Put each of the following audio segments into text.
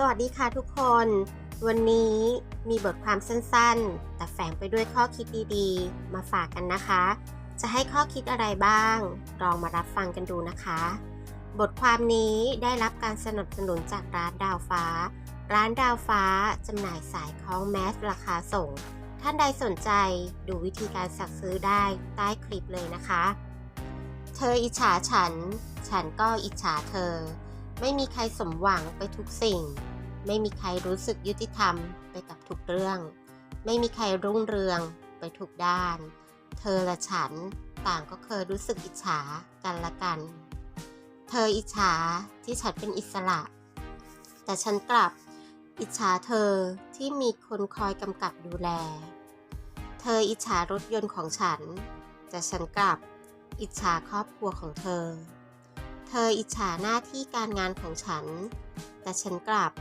สวัสดีค่ะทุกคน วันนี้มีบทความสั้นๆ แต่แฝงไปด้วยข้อคิดดีๆ มาฝากกันนะคะ จะให้ข้อคิดอะไรบ้าง ลองมารับฟังกันดูนะคะ บทความนี้ได้รับการสนับสนุนจากร้านดาวฟ้า ร้านดาวฟ้าจำหน่ายสายคล้องแมสราคาส่ง ท่านใดสนใจดูวิธีการสั่งซื้อได้ใต้คลิปเลยนะคะ เธออิจฉาฉัน ฉันก็อิจฉาเธอไม่มีใครสมหวังไปทุกสิ่ง ไม่มีใครรู้สึกยุติธรรมไปกับทุกเรื่อง ไม่มีใครรุ่งเรืองไปทุกด้าน เธอและฉันต่างก็เคยรู้สึกอิจฉากันละกัน เธออิจฉาที่ฉันเป็นอิสระ แต่ฉันกลับอิจฉาเธอที่มีคนคอยกำกับดูแล เธออิจฉารถยนต์ของฉัน แต่ฉันกลับอิจฉาครอบครัวของเธอ เธออิจฉาหน้าที่การงานของฉัน แต่ฉันกลับ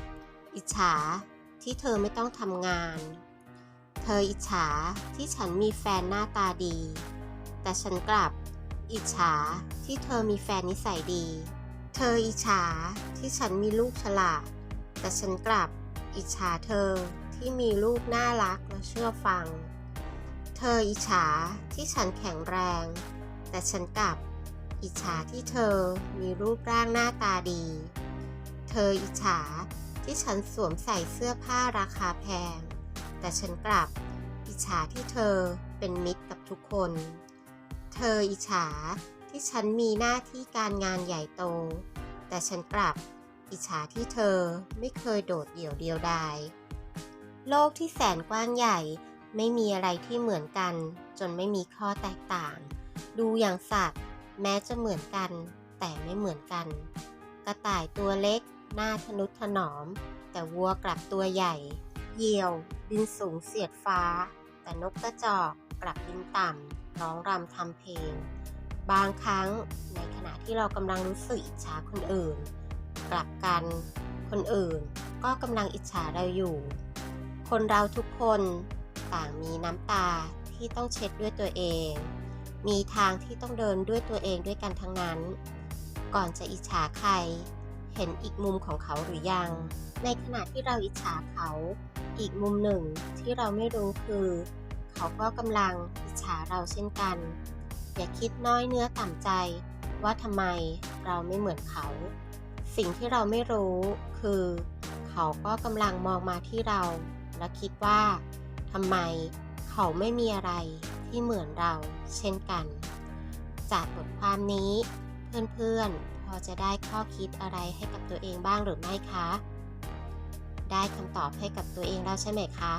อิจฉาที่เธอไม่ต้องทำงาน เธออิจฉาที่ฉันมีแฟนหน้าตาดี แต่ฉันกลับอิจฉาที่เธอมีแฟนนิสัยดี เธออิจฉาที่ฉันมีลูกฉลาด แต่ฉันกลับอิจฉาเธอที่มีลูกน่ารักและเชื่อฟัง เธออิจฉาที่ฉันแข็งแรง แต่ฉันกลับอิจฉาที่เธอมีรูปร่างหน้าตาดี เธออิจฉา ที่ฉันสวมใส่เสื้อผ้าราคาแพง แต่ฉันกลับอิจฉาที่เธอเป็นมิตรกับทุกคน เธออิจฉาที่ฉันมีหน้าที่การงานใหญ่โต แต่ฉันกลับอิจฉาที่เธอไม่เคยโดดเดี่ยวเดียวดาย โลกที่แสนกว้างใหญ่ไม่มีอะไรที่เหมือนกัน จนไม่มีข้อแตกต่าง ดูอย่างสัตว์ แม้จะเหมือนกัน แต่ไม่เหมือนกัน กระต่ายตัวเล็ก หน้าทนุถนอม แต่วัวกลับตัวใหญ่ เหยี่ยวบินสูงเสียดฟ้า แต่นกกระจอกกลับบินต่ำร้องรำทำเพลง บางครั้งในขณะที่เรากำลังรู้สึกอิจฉาคนอื่น กลับกันคนอื่นก็กำลังอิจฉาเราอยู่ คนเราทุกคนต่างมีน้ำตาที่ต้องเช็ดด้วยตัวเอง มีทางที่ต้องเดินด้วยตัวเองด้วยกันทั้งนั้น ก่อนจะอิจฉาใคร เห็นอีกมุมของเขาหรือยัง ในขณะที่เราอิจฉาเขา อีกมุมหนึ่งที่เราไม่รู้คือ เขาก็กำลังอิจฉาเราเช่นกัน อย่าคิดน้อยเนื้อต่ำใจ ว่าทำไมเราไม่เหมือนเขา สิ่งที่เราไม่รู้คือ เขาก็กำลังมองมาที่เรา และคิดว่าทำไมเขาไม่มีอะไรที่เหมือนเราเช่นกัน จากบทความนี้เพื่อนๆ พอจะได้ข้อคิดอะไรให้กับตัวเองบ้างหรือไม่คะ ได้คำตอบให้กับตัวเองแล้วใช่ไหมคะ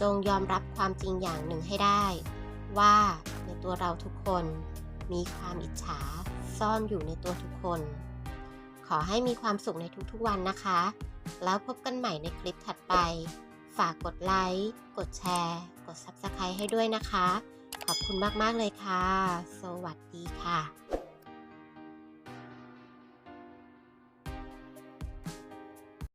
จงยอมรับความจริงอย่างหนึ่งให้ได้ ว่าในตัวเราทุกคนมีความอิจฉาซ่อนอยู่ในตัวทุกคน ขอให้มีความสุขในทุกๆวันนะคะ แล้วพบกันใหม่ในคลิปถัดไป ฝากกดไลค์ กดแชร์ กด Subscribe ให้ด้วยนะคะ ขอบคุณมาก ๆ เลยค่ะสวัสดีค่